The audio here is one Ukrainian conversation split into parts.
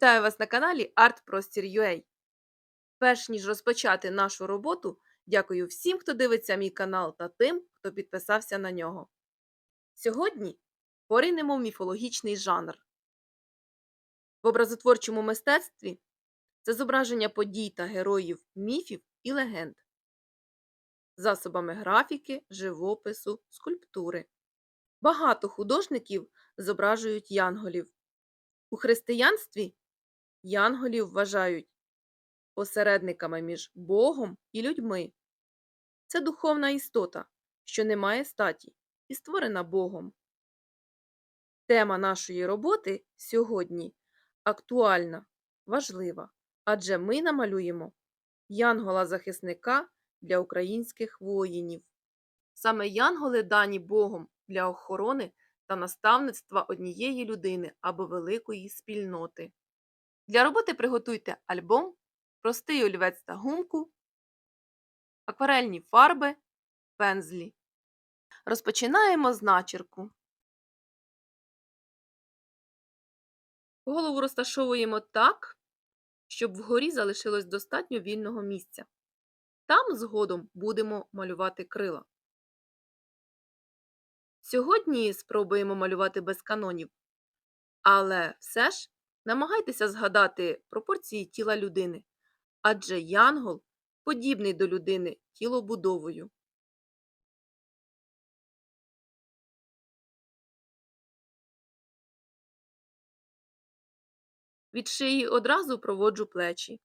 Вітаю вас на каналі ArtProstor.ua. Перш ніж розпочати нашу роботу, дякую всім, хто дивиться мій канал та тим, хто підписався на нього. Сьогодні поринемо міфологічний жанр. В образотворчому мистецтві це зображення подій та героїв міфів і легенд, засобами графіки, живопису, скульптури. Багато художників зображують янголів. У християнстві янголів вважають посередниками між Богом і людьми. Це духовна істота, що не має статі і створена Богом. Тема нашої роботи сьогодні актуальна, важлива, адже ми намалюємо янгола-захисника для українських воїнів. Саме янголи дані Богом для охорони та наставництва однієї людини або великої спільноти. Для роботи приготуйте альбом, простий олівець та гумку, акварельні фарби, пензлі. Розпочинаємо з начерку. Голову розташовуємо так, щоб вгорі залишилось достатньо вільного місця. Там згодом будемо малювати крила. Сьогодні спробуємо малювати без канонів, але все ж намагайтеся згадати пропорції тіла людини, адже янгол подібний до людини тілобудовою. Від шиї одразу проводжу плечі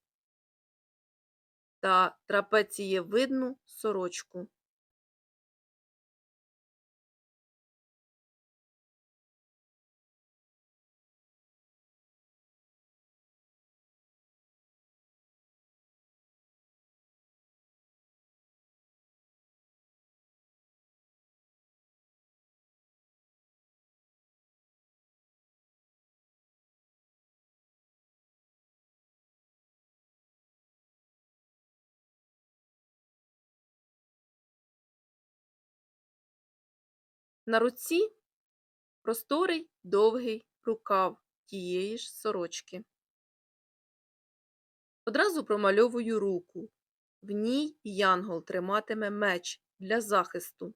та трапецієвидну сорочку. На руці просторий довгий рукав тієї ж сорочки. Одразу промальовую руку. В ній янгол триматиме меч для захисту.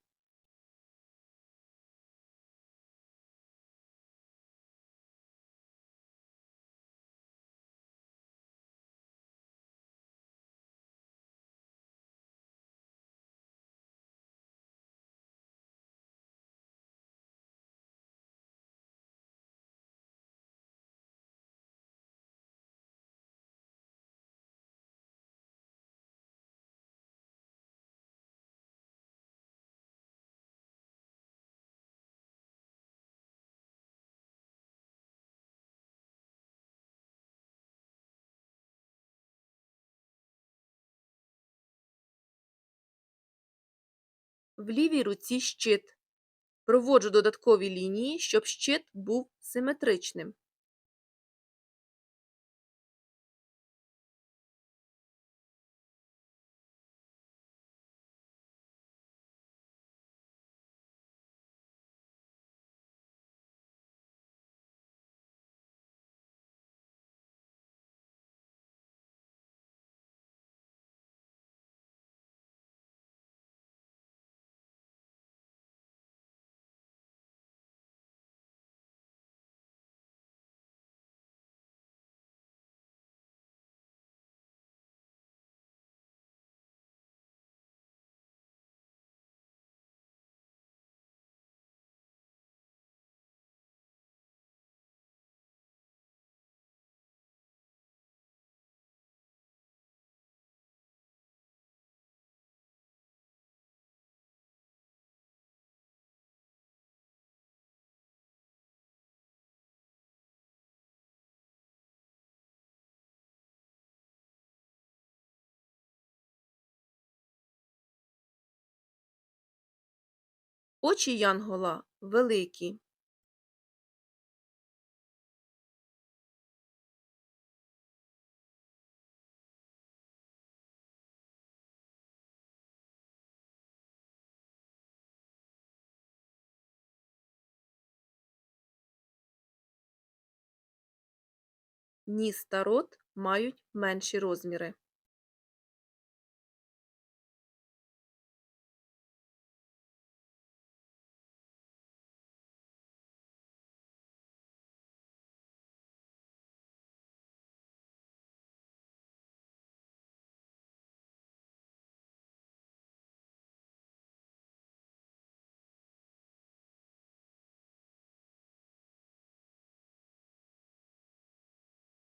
В лівій руці щит. Проводжу додаткові лінії, щоб щит був симетричним. Очі янгола великі. ніс та рот мають менші розміри.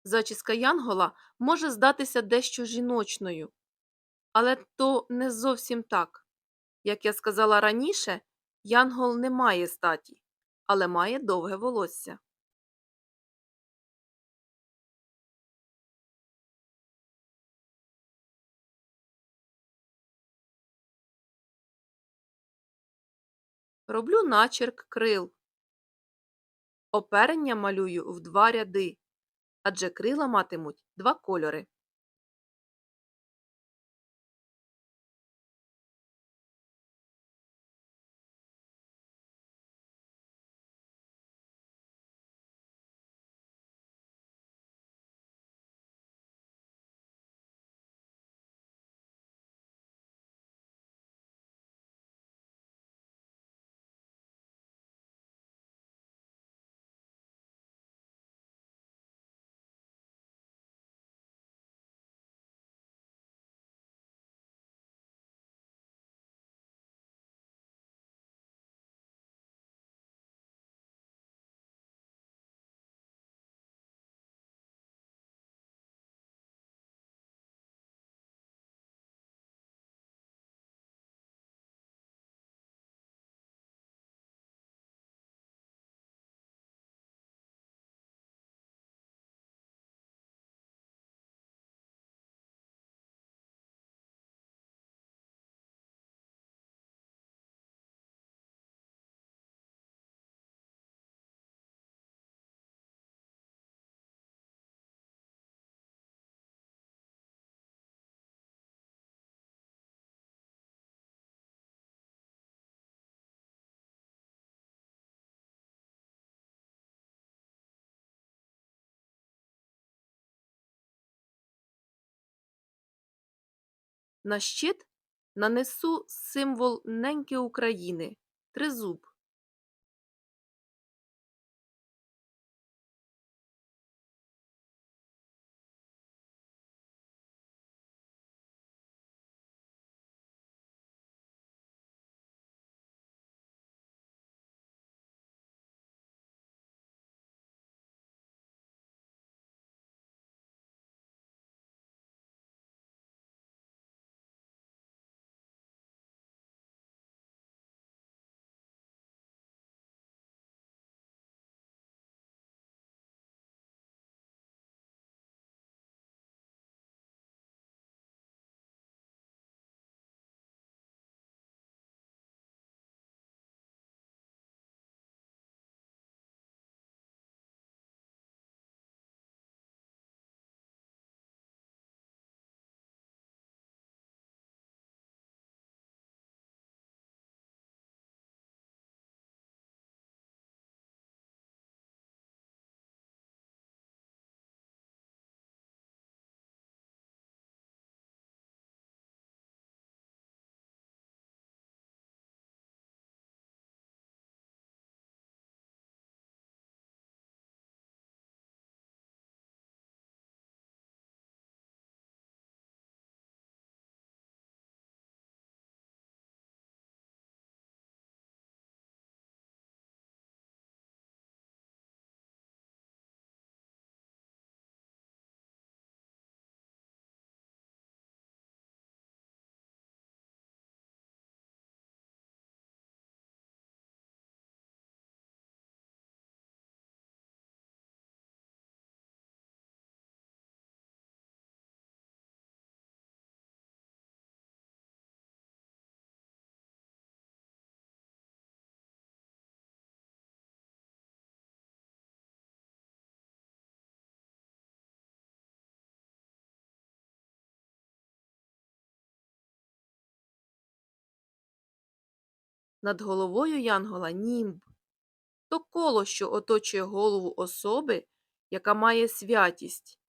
Зачіска янгола може здатися дещо жіночною, але то не зовсім так. Як я сказала раніше, янгол не має статі, але має довге волосся. Роблю начерк крил. Оперення малюю в два ряди, адже крила матимуть два кольори. На щит нанесу символ неньки України тризуб. Над головою янгола німб. То коло, що оточує голову особи, яка має святість.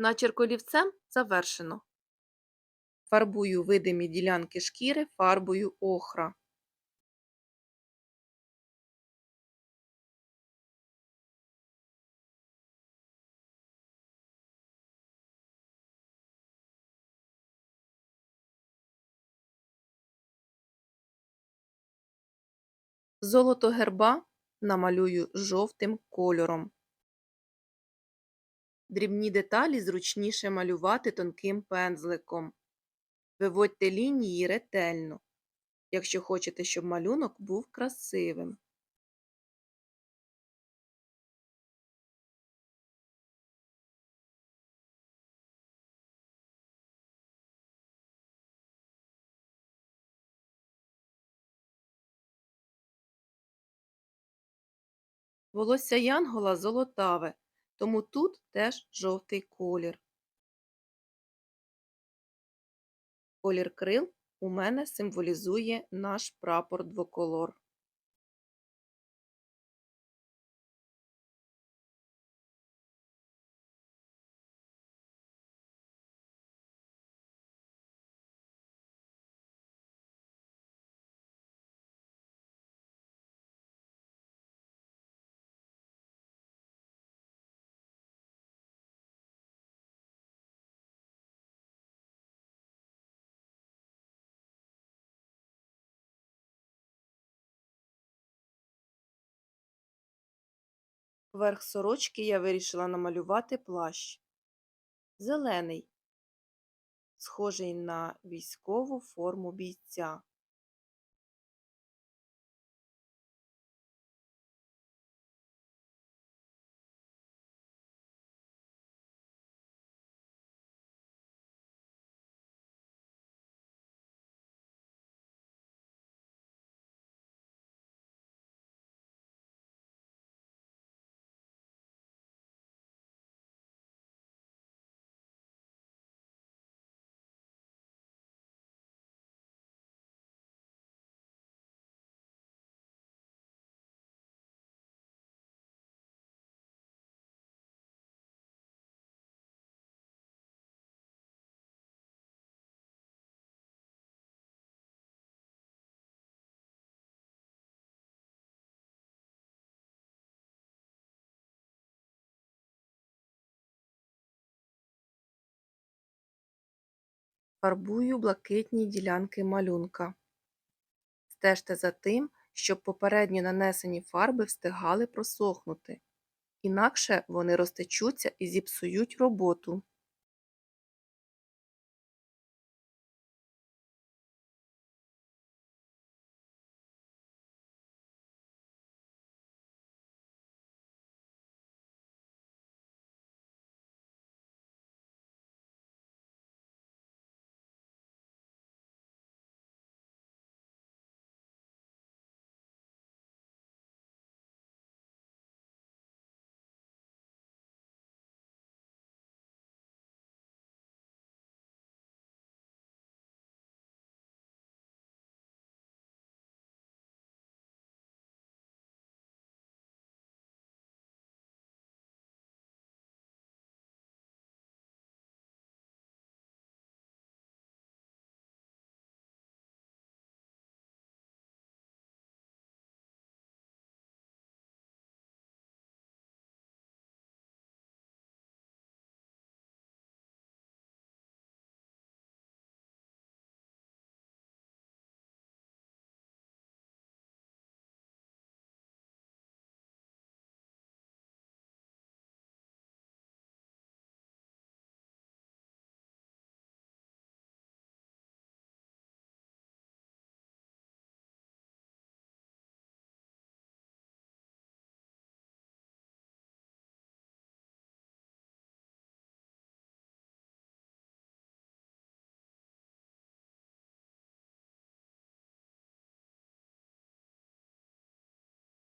Начерк олівцем завершено. Фарбую видимі ділянки шкіри фарбою охра. Золото герба намалюю жовтим кольором. Дрібні деталі зручніше малювати тонким пензликом. Виводьте лінії ретельно, якщо хочете, щоб малюнок був красивим. Волосся янгола золотаве, тому тут теж жовтий колір. Колір крил у мене символізує наш прапор двоколор. Верх сорочки я вирішила намалювати плащ. Зелений, схожий на військову форму бійця. Фарбую блакитні ділянки малюнка. Стежте за тим, щоб попередньо нанесені фарби встигали просохнути, інакше вони розтечуться і зіпсують роботу.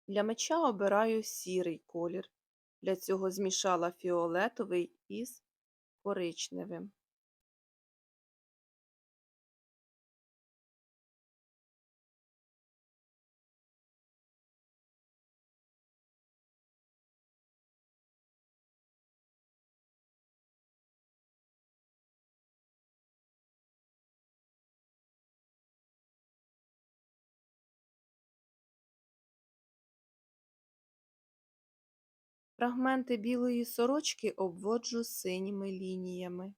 Для меча обираю сірий колір. Для цього змішала фіолетовий із коричневим. Фрагменти білої сорочки обводжу синіми лініями.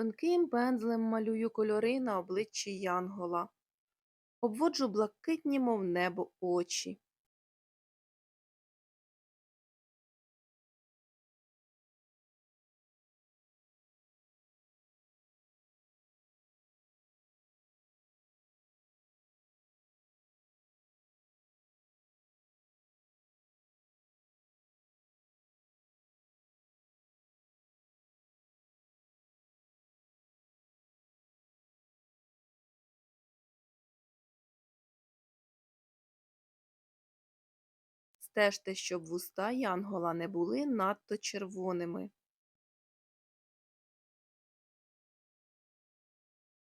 Тонким пензлем малюю кольори на обличчі Янгола. Обводжу блакитні, мов небо, очі. Стежте, щоб вуста Янгола не були надто червоними.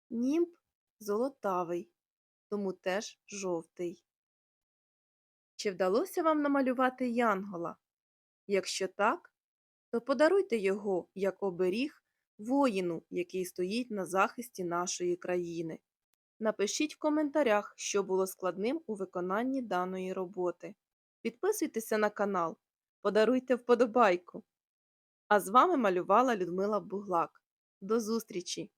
Німб золотавий, тому теж жовтий. Чи вдалося вам намалювати Янгола? Якщо так, то подаруйте його як оберіг воїну, який стоїть на захисті нашої країни. Напишіть в коментарях, що було складним у виконанні даної роботи. Підписуйтеся на канал, подаруйте вподобайку. А з вами малювала Людмила Буглак. До зустрічі!